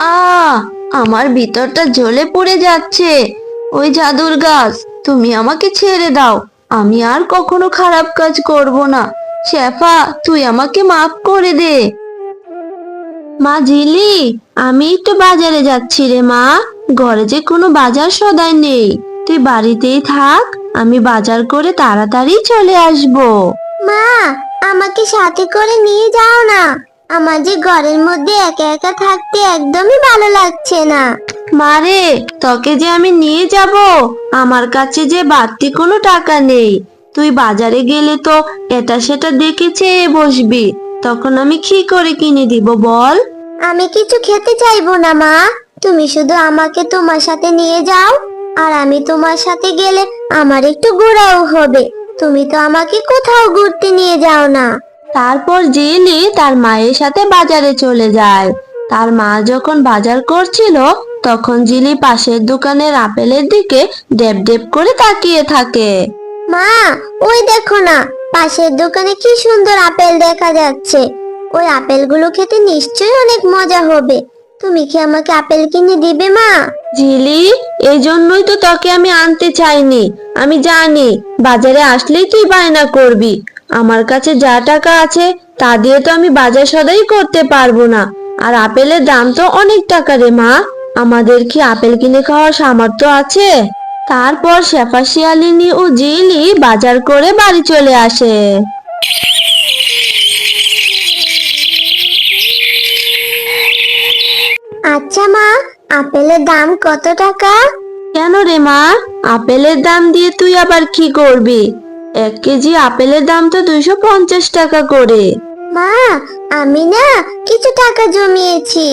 আ, আমার ভিতরটা জ্বলে পড়ে যাচ্ছে। ওই জাদুর গাছ, তুমি আমাকে ছেড়ে দাও। আমি আর কখনো খারাপ কাজ করব না। শেফা, তুই আমাকে মাফ করে দে। মা ঝিলি আমি একটু বাজারে যাচ্ছি রে মা। ঘরে যে কোনো বাজার সদাই নেই। তুই বাড়িতেই থাক, আমি বাজার করে তাড়াতাড়ি চলে আসব। মা, আমাকে সাথে করে নিয়ে যাও না। আমার যে ঘরের মধ্যে একা একা থাকতে একদমই ভালো লাগছে না। মারে তোকে যে আমি নিয়ে যাব আমার কাছে যে বাড়তি কোনো টাকা নেই। তুই বাজারে গেলে তো এটা সেটা দেখে চেয়ে বসবি তখন আমি কি করে কিনে দিব বল? আমি কিছু খেতে চাইব না মা। তুমি শুধু আমাকে তোমার সাথে নিয়ে যাও আর আমি তোমার সাথে গেলে আমার একটু ঘোরাও হবে। তুমি তো আমাকে কোথাও ঘুরতে নিয়ে যাও না। তারপর জেলি তার মায়ের সাথে বাজারে চলে যায়। তার মা যখন বাজার করছিল তখন জিলি পাশের দোকানের আপেলের দিকে ডেব ডেব করে তাকিয়ে থাকে। মা ওই দেখো না পাশের দোকানে কি সুন্দর আপেল দেখা যাচ্ছে। ওই আপেলগুলো খেতে নিশ্চয়ই অনেক মজা হবে। তুমি কি আমাকে আপেল কিনে দিবে মা? জিলি এই জন্যই তো তোকে আমি আনতে চাইনি। আমি জানি বাজারে আসলেই তুই বায়না করবি। আমার কাছে যা টাকা আছে তা দিয়ে তো আমি বাজার সদাই করতে পারব না। আর আপেলের দাম তো অনেক টাকা রে মা। আমাদের কি আপেল কিনে খাওয়ার সামর্থ্য আছে? তারপর শেফা শিয়ালিনী ও জিলি বাজার করে বাড়ি চলে আসে। আচ্ছা মা আপেলের দাম কত টাকা? কেন রে মা? আপেলের দাম দিয়ে তুই আবার কি করবি? এক কেজি আপেলের দাম তো দুইশো পঞ্চাশ টাকা করে। মা আমি না কিছু টাকা জমিয়েছি।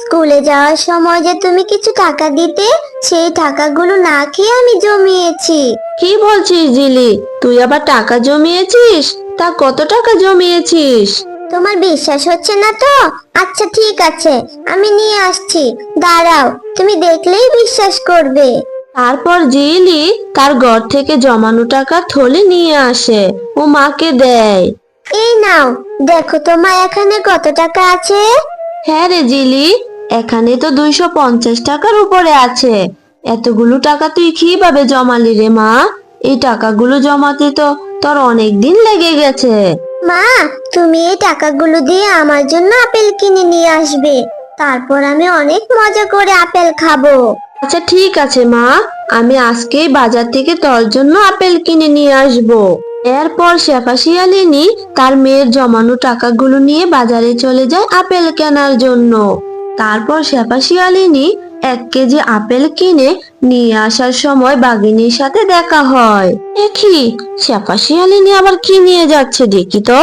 স্কুলে যাওয়ার সময় যে তুমি কিছু টাকা দিতে সেই টাকাগুলো না খেয়ে আমি জমিয়েছি। কি বলছিস জিলি? তুই আবার টাকা জমিয়েছিস? তা কত টাকা জমিয়েছিস? তোমার বিশ্বাস হচ্ছে না তো? আচ্ছা ঠিক আছে আমি নিয়ে আসছি। দাঁড়াও তুমি দেখলেই বিশ্বাস করবে। তারপর জিলি তার ঘর থেকে জমানো টাকা থলে নিয়ে আসে ও মাকে দেয়। এই নাও দেখো তো মা এখানে কত টাকা আছে? হ্যাঁ রে জিলি এখানে তো দুইশো পঞ্চাশ টাকার উপরে আছে। এতগুলো টাকা তুই কীভাবে জমালি রে মা? এই টাকাগুলো জমাতে তো তোর অনেক দিন লেগে গেছে। মা তুমি এই টাকাগুলো দিয়ে আমার জন্য আপেল কিনে নিয়ে আসবে। তারপর আমি অনেক মজা করে আপেল খাব। আচ্ছা ঠিক আছে, মা। আমি আজকেই বাজার থেকে তোর জন্য আপেল কিনে নিয়ে আসব। এরপর শেফা শিয়ালিনী তার মেয়ের জমানো টাকাগুলো নিয়ে বাজারে চলে যায় আপেল কেনার জন্য। তারপর শেফা শিয়ালিনী এক কেজি আপেল কিনে নিয়ে আসার সময় বাগিনীর সাথে দেখা হয়। দেখি, শেফা শিয়ালিনী আবার কি নিয়ে যাচ্ছে দেখি তো।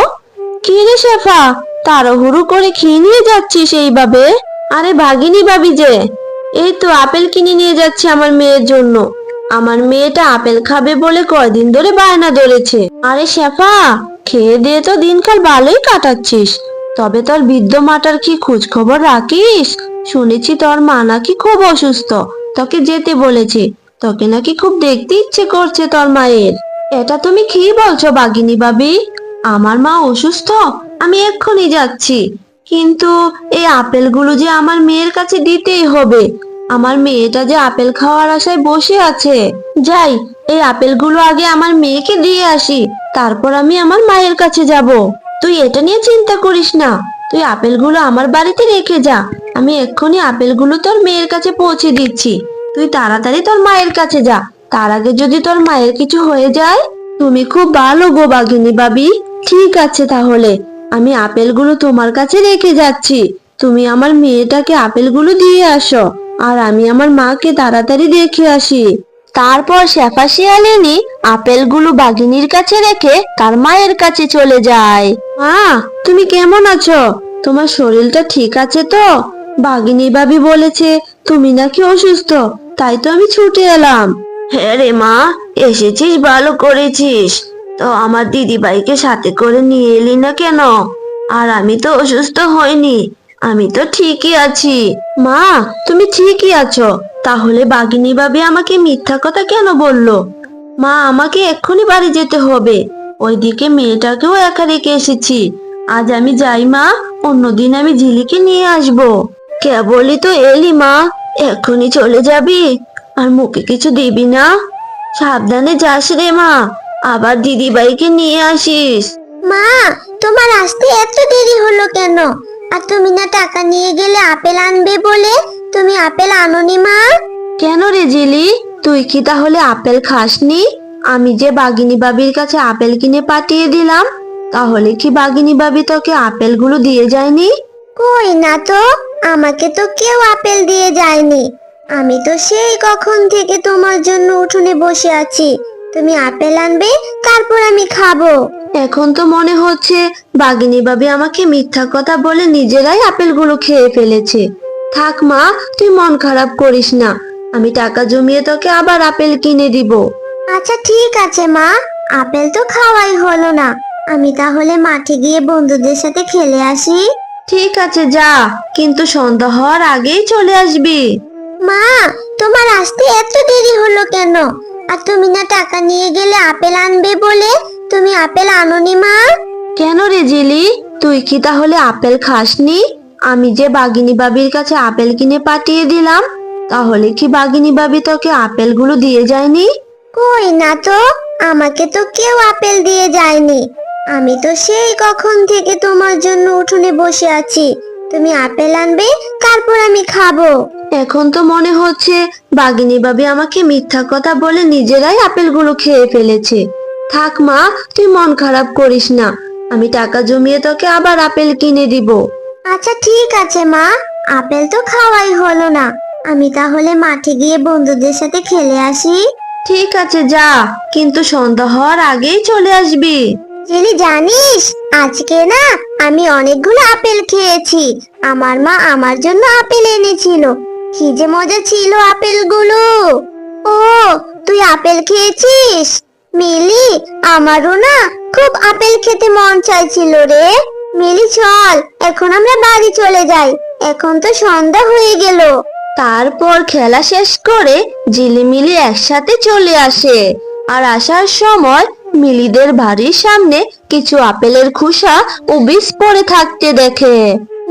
কি রে শেফা, তাড়াহুড়ো করে কি নিয়ে যাচ্ছিস এইভাবে? আরে ভাগিনী ভাবি যে এই তো আপেল কিনে নিয়ে যাচ্ছে আমার মেয়ের জন্য। আমার মেয়েটা আপেল খাবে বলে কয়দিন ধরে বায়না ধরেছে। আরে শেফা, খেয়ে দিয়ে তো দিনকাল ভালোই কাটাচ্ছিস। তবে তোর বৃদ্ধ মাটার কি খোঁজ খবর রাখিস? শুনেছি তোর মা নাকি খুব অসুস্থ। তোকে যেতে বলেছে। তোকে নাকি খুব দেখতে ইচ্ছে করছে তোর মায়ের। এটা তুমি কি বলছো বাগিনী বাবি আমার মা অসুস্থ? আমি এক্ষুনি যাচ্ছি। কিন্তু এই আপেলগুলো যে আমার মেয়ের কাছে দিতেই হবে। আমার মেয়েটা যে আপেল খাওয়ার আশায় বসে আছে। যাই, এই আপেলগুলো আগে আমার মেয়েকে দিয়ে আসি, তারপর আমি আমার মায়ের কাছে যাব। তুই এটা নিয়ে চিন্তা করিস না। তুই আপেলগুলো আমার বাড়িতে রেখে যা। আমি এক্ষুনি আপেলগুলো তোর মেয়ের কাছে পৌঁছে দিচ্ছি। তুই তাড়াতাড়ি তোর মায়ের কাছে যা। তার আগে যদি তোর মায়ের কিছু হয়ে যায়, তুমি খুব ভালো গো বাঘিনী বাবি ঠিক আছে তাহলে। আমি আপেলগুলো তোমার কাছে রেখে যাচ্ছি। তুমি আমার মেয়েটাকে আপেলগুলো দিয়ে আসো, আর আমি আমার মাকে তাড়াতাড়ি দেখে আসি। তারপর শেফা শিয়ালিনী আপেলগুলো বাগিনীর কাছে রেখে তার মায়ের কাছে চলে যায়। মা, তুমি কেমন আছো? তোমার শরীরটা ঠিক আছে তো? বাগিনী বাবি বলেছে, তুমি নাকি অসুস্থ, তাই তো আমি ছুটে এলাম। হ্যাঁ রে মা, এসেছিস, ভালো করেছিস। তো আমার দিদি ভাইকে সাথে করে নিয়ে এলি না কেন? আর আমি তো অসুস্থ হইনি। আমি তো ঠিকই আছি। মা, তুমি ঠিকই আছো। তাহলে বাগিনী ভাবি আমাকে মিথ্যা কথা কেন বলল? মা, আমাকে এক্ষুনি বাড়ি যেতে হবে। ওইদিকে মেয়েটাকেও একা রেখে এসেছি। আজ আমি যাই, মা। অন্যদিন আমি ঝিলিকে নিয়ে আসব। কেবলই তো এলি, মা। এখনই চলে যাবি। আর মুখে কিছু দিবি না। সাবধানে যাস রে, মা। আবার দিদিভাইকে নিয়ে আসিস। মা তোমার আসতে এত দেরি হলো কেন? আর তুমি না টাকা নিয়ে গেলে আপেল আনবে বলে? তুমি আপেল আনোনি মা? কেন রে জিলি? তুই কি তাহলে আপেল খাসনি? আমি যে বাগিনী বাবির কাছে আপেল কিনে পাঠিয়ে দিলাম তাহলে কি বাগিনী বাবি তোকে আপেলগুলো দিয়ে যায়নি? কই না তো আমাকে তো কেউ আপেল দিয়ে যায়নি। আমি তো সেই কখন থেকে তোমার জন্য উঠোনে বসে আছি। তুমি আপেল আনবে তারপর আমি খাব। এখন তো মনে হচ্ছে বাগিনী বাবি আমাকে মিথ্যা কথা বলে নিজেরাই আপেলগুলো খেয়ে ফেলেছে। থাক মা তুই মন খারাপ করিস না। আমি টাকা জমিয়ে তোকে আবার আপেল কিনে দিব। আচ্ছা ঠিক আছে মা। আপেল তো খাওয়াই হলো না। আমি তাহলে মাঠে গিয়ে বন্ধুদের সাথে খেলে আসি। ঠিক আছে যা। কিন্তু সন্ধ্যা হওয়ার আগেই চলে আসবি। মা তোমার আসতে এত দেরি হলো কেন? আর তুমি না টাকা নিয়ে গেলে আপেল আনবে বলে? তুমি আপেল আনোনি মা? কেন রে জিলি? তুই কি তাহলে আপেল খাসনি? আমি যে বাগিনী বাবির কাছে আপেল কিনে পাঠিয়ে দিলাম তাহলে কি বাগিনী বাবি তোকে আপেলগুলো দিয়ে যায়নি? কই না তো আমাকে তো কেউ আপেল দিয়ে যায়নি। আমি তো সেই কখন থেকে তোমার জন্য উঠোনে বসে আছি। তুমি আপেল আনবে তারপর আমি খাব। এখন তো মনে হচ্ছে বাগিনী বাবি আমাকে মিথ্যা কথা বলে নিজেরাই আপেলগুলো খেয়ে ফেলেছে। থাক মা তুই মন খারাপ করিস না। আমি টাকা জমিয়ে তোকে আবার আপেল কিনে দিব। আচ্ছা ঠিক আছে মা। আপেল তো খাওয়াই হলো না। আমি তাহলে মাঠে গিয়ে বন্ধুদের সাথে খেলে আসি। ঠিক আছে যা। কিন্তু সন্ধ্যা হওয়ার আগেই চলে আসবি। জেলি জানিস আজকে না আমি অনেকগুলো আপেল খেয়েছি। আমার মা আমার জন্য আপেল এনেছিল। কি যে মজা ছিল আপেলগুলো। ও, তুই আপেল খেয়েছিস? মিলি, আমারও না খুব আপেল খেতে মন চাইছিল রে। মিলি, চল, এখন আমরা বাড়ি চলে যাই। এখন তো সন্ধ্যা হয়ে গেল। তারপর খেলা শেষ করে ঝিলিমিলি একসাথে চলে আসে। আর আসার সময় মিলিদের বাড়ির সামনে কিছু আপেলের খোসা ও বীজ পড়ে থাকতে দেখে।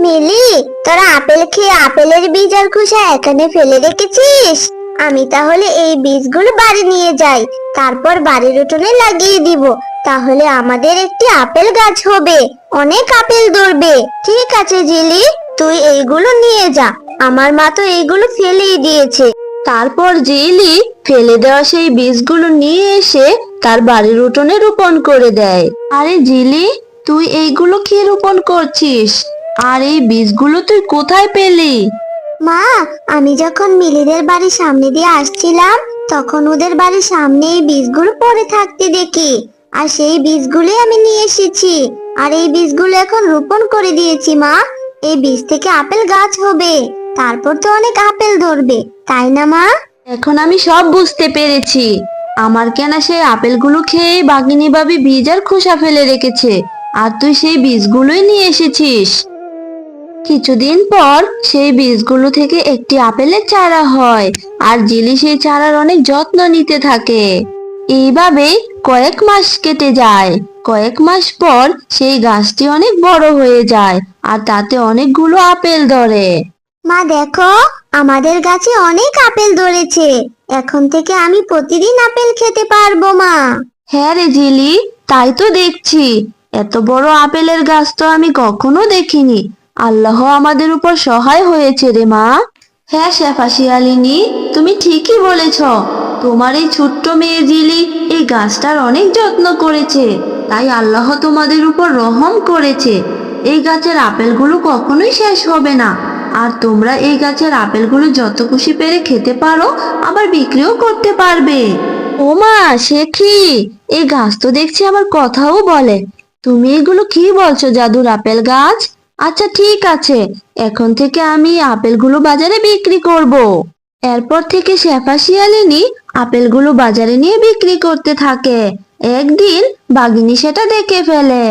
মিলি তোরা আপেল খেয়ে আপেলের বীজ আর খোসা এখানে ফেলে রেখেছিস? আমি তাহলে এই বীজগুলো বাড়ি নিয়ে যাই তারপর বাড়ির উঠোনে লাগিয়ে দিব। তাহলে আমাদের একটি আপেল গাছ হবে অনেক আপেল ধরবে। ঠিক আছে জিলি তুই এইগুলো নিয়ে যা। আমার মা তো এইগুলো ফেলেই দিয়েছে। তারপর জিলি ফেলে দেওয়া সেই বীজগুলো নিয়ে এসে তার বাড়ির উঠোনে রোপণ করে দেয়। আরে জিলি তুই এইগুলো কি রোপণ করছিস? আর এই বীজগুলো তুই কোথায় পেলি? মা আমি যখন মিলিদের বাড়ির সামনে দিয়ে আসছিলাম তখন ওদের বাড়ির সামনে এই বীজগুলো পড়ে থাকতে দেখি। আর সেই বীজগুলোই আমি নিয়ে এসেছি। আর এই বীজগুলো এখন রোপণ করে দিয়েছি মা। এই বীজ থেকে আপেল গাছ হবে। তারপর তো অনেক আপেল ধরবে তাই না মা? এখন আমি সব বুঝতে পেরেছি। আমার কেনা সেই আপেলগুলো খেয়ে বাগিনী বাবি বীজ আর খোসা ফেলে রেখেছে। আর তুই সেই বীজগুলোই নিয়ে এসেছিস। কিছুদিন পর সেই বীজগুলো থেকে একটি আপেলের চারা হয়, আর জিলি সেই চারার অনেক যত্ন নিতে থাকে। এইভাবে কয়েক মাস কেটে যায়। কয়েক মাস পর সেই গাছটি অনেক বড় হয়ে যায়, আর তাতে অনেকগুলো আপেল ধরে। মা দেখো আমাদের গাছে অনেক আপেল ধরেছে। এখন থেকে আমি প্রতিদিন আপেল খেতে পারব মা। হ্যাঁ রে ঝিলি তাই তো দেখছি। এত বড় আপেলের গাছ তো আমি কখনো দেখিনি। আল্লাহ আমাদের উপর সহায় হয়েছে রে মা। হ্যাঁ শেফা শিয়ালিনী তুমি ঠিকই বলেছ। তোমার এই ছোট্ট মেয়ে জিলি এই গাছটার অনেক যত্ন করেছে। তাই আল্লাহ তোমাদের উপর রহম করেছে। এই গাছের আপেলগুলো কখনোই শেষ হবে না। আর তোমরা এই গাছের আপেলগুলো যত খুশি পেরে খেতে পারো, আবার বিক্রিও করতে পারবে। ও মা সে কি? এই গাছ তো দেখছি আবার কথাও বলে। তুমি এগুলো কি বলছো, জাদুর আপেল গাছ? আচ্ছা ঠিক আছে। এখন থেকে আমি আপেলগুলো বাজারে বিক্রি করব। এরপর থেকে শেফা শিয়ালিনী আপেলগুলো বাজারে নিয়ে বিক্রি করতে থাকে। একদিন বাগিনী সেটা দেখে ফেলে।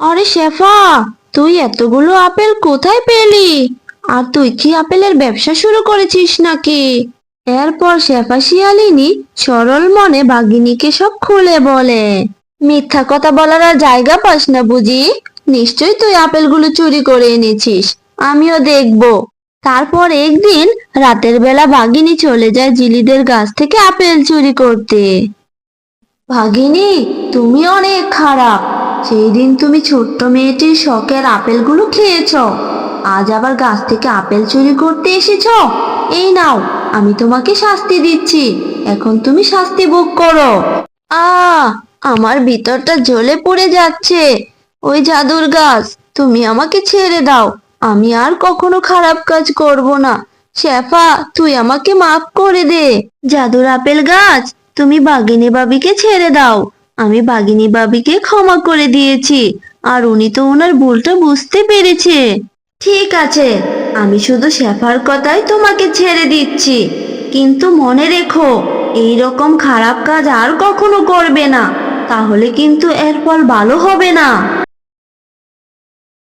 আরে শেফা, তুই এতগুলো আপেল কোথায় পেলি? আর তুই কি আপেলের ব্যবসা শুরু করেছিস নাকি? এরপর শেফা শিয়ালিনী সরল মনে বাগিনীকে সব খুলে বলে, মিথ্যা কথা বলার আর জায়গা পাস না বুঝি? নিশ্চয়ই তুই আপেলগুলো চুরি করে এনেছিস। আমিও দেখব। তারপর একদিন রাতের বেলা বাঘিনী চলে যায় জিলিদের গাছ থেকে আপেল চুরি করতে। ভাগিনী, তুমি অনেক খারাপ। সেই দিন তুমি ছোট্ট মেয়েটির শখের আপেলগুলো খেয়েছ। আজ আবার গাছ থেকে আপেল চুরি করতে এসেছ? এই নাও, আমি তোমাকে শাস্তি দিচ্ছি। এখন তুমি শাস্তি ভোগ করো। আ, আমার ভিতরটা জ্বলে পড়ে যাচ্ছে। ওই জাদুর গাছ, তুমি আমাকে ছেড়ে দাও। আমি আর কখনো খারাপ কাজ করব না। শেফা, তুই আমাকে মাফ করে দে। জাদুর আপেল গাছ, তুমি বাগিনী বাবিকে ছেড়ে দাও। আমি বাগিনী বাবিকে ক্ষমা করে দিয়েছি। আর উনি তো ওনার ভুলটা বুঝতে পেরেছে। ঠিক আছে, আমি শুধু শেফার কথাই তোমাকে ছেড়ে দিচ্ছি। কিন্তু মনে রেখো, এই রকম খারাপ কাজ আর কখনো করবে না, তাহলে কিন্তু এর ফল ভালো হবে না।